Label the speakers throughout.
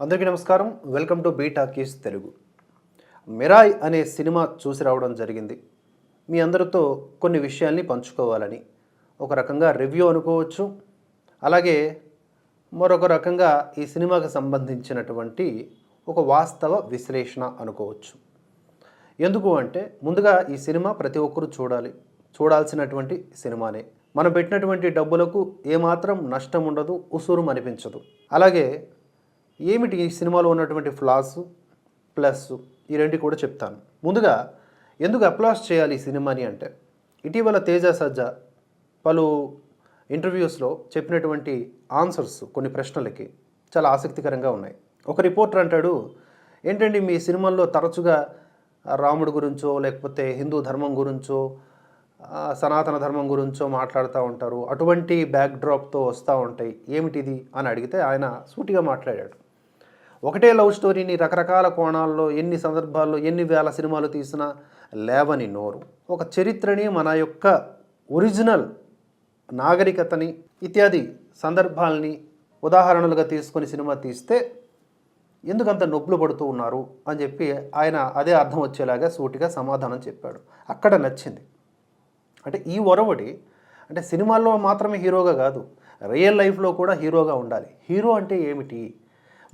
Speaker 1: అందరికీ నమస్కారం. Welcome to బీటాకీస్ తెలుగు. మిరాయ్ అనే సినిమా చూసి రావడం జరిగింది. మీ అందరితో కొన్ని విషయాల్ని పంచుకోవాలని. ఒక రకంగా రివ్యూ అనుకోవచ్చు. అలాగే మరొక రకంగా ఈ సినిమాకి సంబంధించినటువంటి ఒక వాస్తవ విశ్లేషణ అనుకోవచ్చు. ఎందుకు అంటే ముందుగా ఈ సినిమా ప్రతి ఒక్కరూ చూడాలి. చూడాల్సినటువంటి సినిమానే. మనం పెట్టినటువంటి డబ్బులకు ఏమాత్రం నష్టం ఉండదు ఉసూరు అనిపించదు అలాగే ఏమిటి ఈ సినిమాలో ఉన్నటువంటి ఫ్లాస్ ప్లస్ ఈ రెండు కూడా చెప్తాను. ముందుగా ఎందుకు అప్లాస్ చేయాలి ఈ సినిమాని అంటే ఇటీవల తేజ సజ్జ పలు ఇంటర్వ్యూస్లో చెప్పినటువంటి ఆన్సర్స్ కొన్ని ప్రశ్నలకి చాలా ఆసక్తికరంగా ఉన్నాయి. ఒక రిపోర్టర్ అంటాడు ఏంటండి మీ సినిమాల్లో తరచుగా రాముడి గురించో లేకపోతే హిందూ ధర్మం గురించో సనాతన ధర్మం గురించో మాట్లాడుతూ ఉంటారు? అటువంటి బ్యాక్డ్రాప్తో వస్తూ ఉంటాయి. ఏమిటిది? అని అడిగితే ఆయన సూటిగా మాట్లాడాడు. ఒకటే లవ్ స్టోరీని రకరకాల కోణాల్లో ఎన్ని సందర్భాల్లో ఎన్ని వేల సినిమాలు తీసినా లేవని నోరు. ఒక చరిత్రని మన యొక్క ఒరిజినల్ నాగరికతని ఇత్యాది సందర్భాల్ని ఉదాహరణలుగా తీసుకొని సినిమా తీస్తే ఎందుకంత నొప్పులు పడుతూ ఉన్నారు అని చెప్పి ఆయన అదే అర్థం వచ్చేలాగా సూటిగా సమాధానం చెప్పాడు. అక్కడ నచ్చింది. అంటే ఈ ఒరవడి అంటే సినిమాల్లో మాత్రమే హీరోగా కాదు రియల్ లైఫ్లో కూడా హీరోగా ఉండాలి. హీరో అంటే ఏమిటి?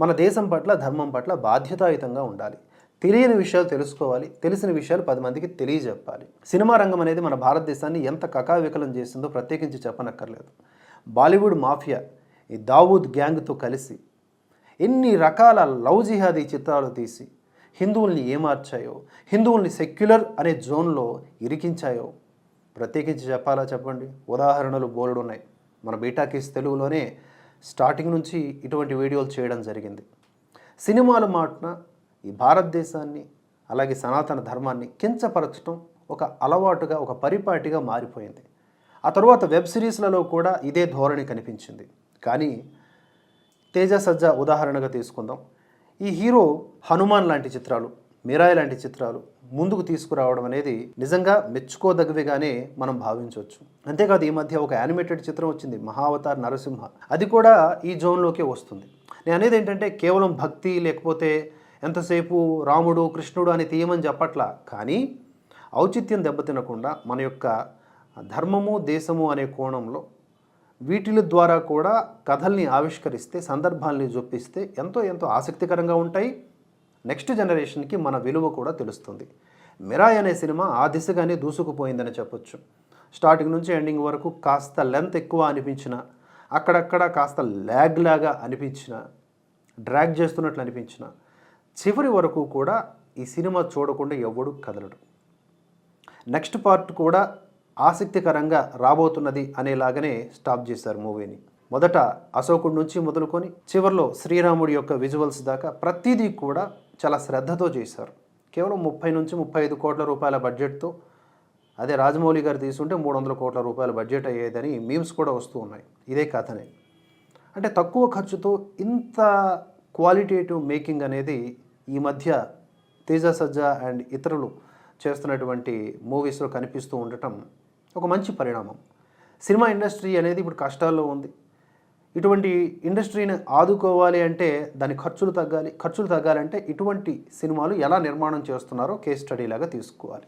Speaker 1: మన దేశం పట్ల ధర్మం పట్ల బాధ్యతాయుతంగా ఉండాలి. తెలియని విషయాలు తెలుసుకోవాలి. తెలిసిన విషయాలు పది మందికి తెలియజెప్పాలి. సినిమా రంగం అనేది మన భారతదేశాన్ని ఎంత కకావికలం చేసిందో ప్రత్యేకించి చెప్పనక్కర్లేదు. బాలీవుడ్ మాఫియా ఈ దావూద్ గ్యాంగ్తో కలిసి ఎన్ని రకాల లవ్ జిహాదీ చిత్రాలు తీసి హిందువుల్ని ఏమార్చాయో హిందువుల్ని సెక్యులర్ అనే జోన్లో ఇరికించాయో ప్రత్యేకించి చెప్పాలా చెప్పండి? ఉదాహరణలు బోలెడు ఉన్నాయి మన బీటాకీస్ తెలుగులోనే స్టార్టింగ్ నుంచి ఇటువంటి వీడియోలు చేయడం జరిగింది. సినిమాలు మాటన ఈ భారతదేశాన్ని అలాగే సనాతన ధర్మాన్ని కించపరచడం ఒక అలవాటుగా ఒక పరిపాటిగా మారిపోయింది. ఆ తర్వాత వెబ్ సిరీస్లలో కూడా ఇదే ధోరణి కనిపించింది. కానీ తేజ సజ్జ ఉదాహరణగా తీసుకుందాం. ఈ హీరో హనుమాన్ లాంటి చిత్రాలు మీరాయ్ లాంటి చిత్రాలు ముందుకు తీసుకురావడం అనేది నిజంగా మెచ్చుకోదగ్గవిగానే మనం భావించవచ్చు. అంతేకాదు ఈ మధ్య ఒక యానిమేటెడ్ చిత్రం వచ్చింది మహావతార్ నరసింహ. అది కూడా ఈ జోన్లోకే వస్తుంది. నేను అనేది ఏంటంటే కేవలం భక్తి లేకపోతే ఎంతసేపు రాముడు కృష్ణుడు అని తీయమని చెప్పట్లా కానీ ఔచిత్యం దెబ్బతినకుండా మన యొక్క ధర్మము దేశము అనే కోణంలో వీటిల ద్వారా కూడా కథల్ని ఆవిష్కరిస్తే సందర్భాల్ని చూపిస్తే ఎంతో ఎంతో ఆసక్తికరంగా ఉంటాయి. నెక్స్ట్ జనరేషన్కి మన విలువ కూడా తెలుస్తుంది. మిరాయ్ అనే సినిమా ఆ దిశగానే దూసుకుపోయిందని చెప్పొచ్చు. స్టార్టింగ్ నుంచి ఎండింగ్ వరకు కాస్త లెంత్ ఎక్కువ అనిపించిన అక్కడక్కడ కాస్త ల్యాగ్ లాగా అనిపించిన డ్రాగ్ చేస్తున్నట్లు అనిపించిన చివరి వరకు కూడా ఈ సినిమా చూడకుండా ఎవడు కదలడు. నెక్స్ట్ పార్ట్ కూడా ఆసక్తికరంగా రాబోతున్నది అనేలాగానే స్టాప్ చేశారు మూవీని. మొదట అశోకుడి నుంచి మొదలుకొని చివరిలో శ్రీరాముడి యొక్క విజువల్స్ దాకా ప్రతిదీ కూడా చాలా శ్రద్ధతో చేశారు. కేవలం ముప్పై నుంచి ముప్పై ఐదు కోట్ల రూపాయల బడ్జెట్తో అదే రాజమౌళి గారు తీసుకుంటే మూడు వందల కోట్ల రూపాయల బడ్జెట్ అయ్యేదని మీమ్స్ కూడా వస్తూ ఉన్నాయి. ఇదే కథనే. అంటే తక్కువ ఖర్చుతో ఇంత క్వాలిటేటివ్ మేకింగ్ అనేది ఈ మధ్య తేజ సజ్జా అండ్ ఇతరులు చేస్తున్నటువంటి మూవీస్లో కనిపిస్తూ ఉండటం ఒక మంచి పరిణామం. సినిమా ఇండస్ట్రీ అనేది ఇప్పుడు కష్టాల్లో ఉంది. ఇటువంటి ఇండస్ట్రీని ఆదుకోవాలి అంటే దాని ఖర్చులు తగ్గాలి ఖర్చులు తగ్గాలంటే ఇటువంటి సినిమాలు ఎలా నిర్మాణం చేస్తున్నారో కేస్ స్టడీ లాగా తీసుకోవాలి.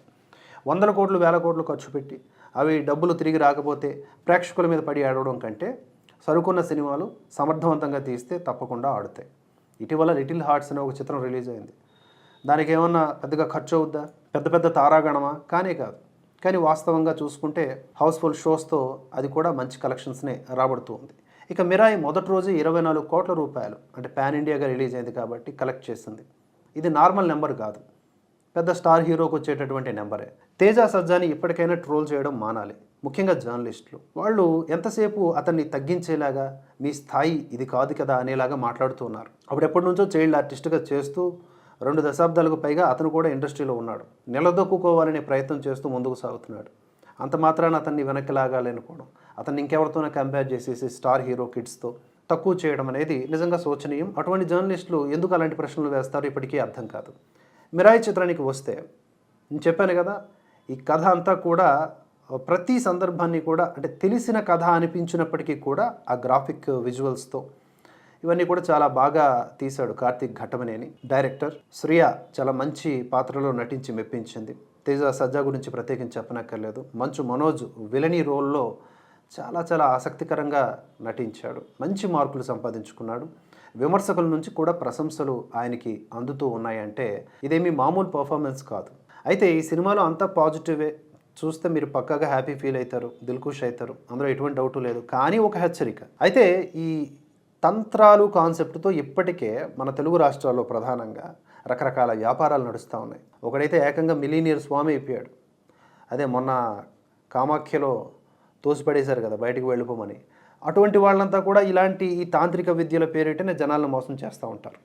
Speaker 1: వందల కోట్లు వేల కోట్లు ఖర్చు పెట్టి అవి డబ్బులు తిరిగి రాకపోతే ప్రేక్షకుల మీద పడి ఆడవడం కంటే సరుకున్న సినిమాలు సమర్థవంతంగా తీస్తే తప్పకుండా ఆడుతాయి. ఇటీవల లిటిల్ హార్ట్స్ అనే ఒక చిత్రం రిలీజ్ అయింది. దానికి ఏమన్నా పెద్దగా ఖర్చు అవుద్దా? పెద్ద పెద్ద తారాగణమా? కానే కాదు. కానీ వాస్తవంగా చూసుకుంటే హౌస్ఫుల్ షోస్తో అది కూడా మంచి కలెక్షన్స్నే రాబడుతూ ఉంది. ఇక మిరాయి మొదటి రోజు ఇరవై నాలుగు కోట్ల రూపాయలు అంటే పాన్ ఇండియాగా రిలీజ్ అయింది కాబట్టి కలెక్ట్ చేసింది. ఇది నార్మల్ నెంబర్ కాదు. పెద్ద స్టార్ హీరోకి వచ్చేటటువంటి నెంబరే. తేజ సజ్జాని ఇప్పటికైనా ట్రోల్ చేయడం మానాలి. ముఖ్యంగా జర్నలిస్టులు. వాళ్ళు ఎంతసేపు అతన్ని తగ్గించేలాగా మీ స్థాయి ఇది కాదు కదా అనేలాగా మాట్లాడుతూ ఉన్నారు. అప్పుడు ఎప్పటి నుంచో చైల్డ్ ఆర్టిస్ట్గా చేస్తూ రెండు దశాబ్దాలకు పైగా అతను కూడా ఇండస్ట్రీలో ఉన్నాడు. నిలదొక్కుకోవాలనే ప్రయత్నం చేస్తూ ముందుకు సాగుతున్నాడు. అంత మాత్రాన అతన్ని వెనక్కి లాగాలనుకోవడం. అతన్ని ఇంకెవరితోనే కంపేర్ చేసేసి స్టార్ హీరో కిడ్స్తో తక్కువ చేయడం అనేది నిజంగా శోచనీయం. అటువంటి జర్నలిస్టులు ఎందుకు అలాంటి ప్రశ్నలు వేస్తారో? ఇప్పటికీ అర్థం కాదు. మిరాయి చిత్రానికి వస్తే నేను చెప్పాను కదా ఈ కథ అంతా కూడా ప్రతి సందర్భాన్ని కూడా అంటే తెలిసిన కథ అనిపించినప్పటికీ కూడా ఆ గ్రాఫిక్ విజువల్స్తో ఇవన్నీ కూడా చాలా బాగా తీశాడు కార్తీక్ ఘటమనేని డైరెక్టర్ శ్రియ చాలా మంచి పాత్రలో నటించి మెప్పించింది. తేజ సజ్జా గురించి ప్రత్యేకించి చెప్పనక్కర్లేదు. మంచు మనోజ్ విలని రోల్లో చాలా చాలా ఆసక్తికరంగా నటించాడు. మంచి మార్కులు సంపాదించుకున్నాడు. విమర్శకుల నుంచి కూడా ప్రశంసలు ఆయనకి అందుతూ ఉన్నాయంటే ఇదేమీ మామూలు పర్ఫార్మెన్స్ కాదు. అయితే ఈ సినిమాలో అంతా పాజిటివే చూస్తే మీరు పక్కాగా హ్యాపీ ఫీల్ అవుతారు దిల్కుష్ అవుతారు. అందులో ఎటువంటి డౌట్ లేదు. కానీ ఒక హెచ్చరిక. అయితే ఈ తంత్రాలు కాన్సెప్ట్తో ఇప్పటికే మన తెలుగు రాష్ట్రాల్లో ప్రధానంగా రకరకాల వ్యాపారాలు నడుస్తూ ఉన్నాయి. ఒకడైతే ఏకంగా మిలీనియర్ స్వామి అయిపోయాడు. అదే మొన్న కామాఖ్యలో తోసిపడేశారు కదా బయటకు వెళ్ళిపోమని. అటువంటి వాళ్ళంతా కూడా ఇలాంటి ఈ తాంత్రిక విద్యల పేరిటనే జనాలను మోసం చేస్తూ ఉంటారు.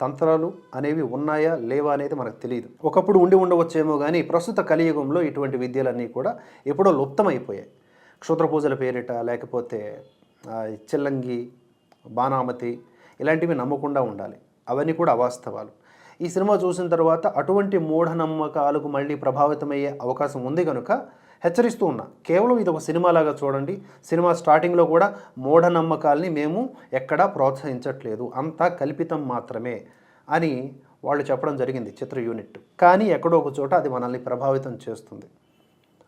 Speaker 1: తంత్రాలు అనేవి ఉన్నాయా లేవా అనేది మనకు తెలియదు ఒకప్పుడు ఉండి ఉండవచ్చేమో కానీ ప్రస్తుత కలియుగంలో ఇటువంటి విద్యలన్నీ కూడా ఎప్పుడో లుప్తమైపోయాయి. క్షుద్ర పూజల పేరిట లేకపోతే చిల్లంగి బాణామతి ఇలాంటివి నమ్మకుండా ఉండాలి. అవన్నీ కూడా అవాస్తవాలు. ఈ సినిమా చూసిన తర్వాత అటువంటి మూఢనమ్మకాలకు మళ్ళీ ప్రభావితమయ్యే అవకాశం ఉంది కనుక హెచ్చరిస్తూ ఉన్నా. కేవలం ఇది ఒక సినిమాలాగా చూడండి. సినిమా స్టార్టింగ్లో కూడా మూఢనమ్మకాల్ని మేము ఎక్కడా ప్రోత్సహించట్లేదు. అంతా కల్పితం మాత్రమే అని వాళ్ళు చెప్పడం జరిగింది చిత్ర యూనిట్. కానీ ఎక్కడో ఒక చోట అది మనల్ని ప్రభావితం చేస్తుంది.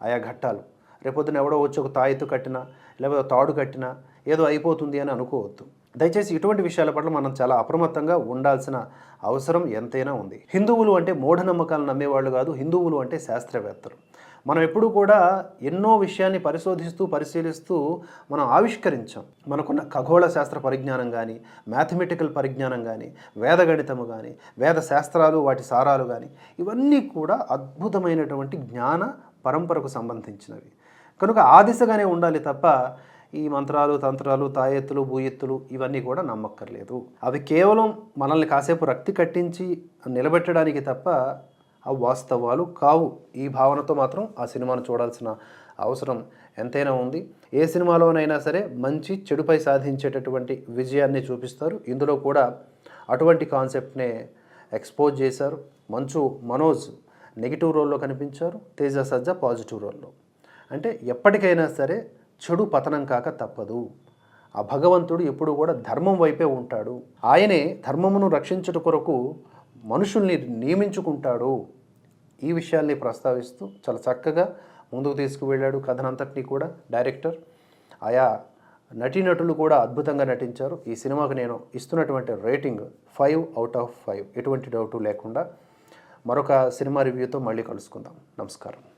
Speaker 1: ఆయా ఘట్టాలు. రేపొద్దున ఎవడో వచ్చి ఒక తాయితు కట్టినా లేకపోతే తాడు కట్టినా ఏదో అయిపోతుంది అని అనుకోవద్దు. దయచేసి ఇటువంటి విషయాల పట్ల మనం చాలా అప్రమత్తంగా ఉండాల్సిన అవసరం ఎంతైనా ఉంది. హిందువులు అంటే మూఢనమ్మకాలు నమ్మేవాళ్ళు కాదు. హిందువులు అంటే శాస్త్రవేత్తలు. మనం ఎప్పుడూ కూడా ఎన్నో విషయాన్ని పరిశోధిస్తూ పరిశీలిస్తూ మనం ఆవిష్కరించాం. మనకున్న ఖగోళ శాస్త్ర పరిజ్ఞానం కానీ మ్యాథమెటికల్ పరిజ్ఞానం కానీ వేదగణితము కానీ వేద శాస్త్రాలు వాటి సారాలు కానీ ఇవన్నీ కూడా అద్భుతమైనటువంటి జ్ఞాన పరంపరకు సంబంధించినవి. కనుక ఆ దిశగానే ఉండాలి తప్ప ఈ మంత్రాలు తంత్రాలు తాయెత్తులు భూయెత్తులు ఇవన్నీ కూడా నమ్మక్కర్లేదు. అవి కేవలం మనల్ని కాసేపు రక్తి కట్టించి నిలబెట్టడానికి తప్ప వాస్తవాలు కావు. ఈ భావనతో మాత్రం ఆ సినిమాను చూడాల్సిన అవసరం ఎంతైనా ఉంది. ఏ సినిమాలోనైనా సరే మంచి చెడుపై సాధించేటటువంటి విజయాన్ని చూపిస్తారు. ఇందులో కూడా అటువంటి కాన్సెప్ట్నే ఎక్స్పోజ్ చేశారు. మంచు మనోజ్ నెగిటివ్ రోల్లో కనిపించారు. తేజ సజ్జ పాజిటివ్ రోల్లో. అంటే ఎప్పటికైనా సరే చెడు పతనం కాక తప్పదు. ఆ భగవంతుడు ఎప్పుడు కూడా ధర్మం వైపే ఉంటాడు. ఆయనే ధర్మమును రక్షించుట కొరకు మనుషుల్ని నియమించుకుంటాడు. ఈ విషయాల్ని ప్రస్తావిస్తూ చాలా చక్కగా ముందుకు తీసుకువెళ్ళాడు కథనంతటినీ కూడా డైరెక్టర్. ఆయా నటీనటులు కూడా అద్భుతంగా నటించారు. ఈ సినిమాకు నేను ఇస్తున్నటువంటి rating five out of five. ఎటువంటి డౌటు లేకుండా మరొక సినిమా రివ్యూతో మళ్ళీ కలుసుకుందాం. నమస్కారం.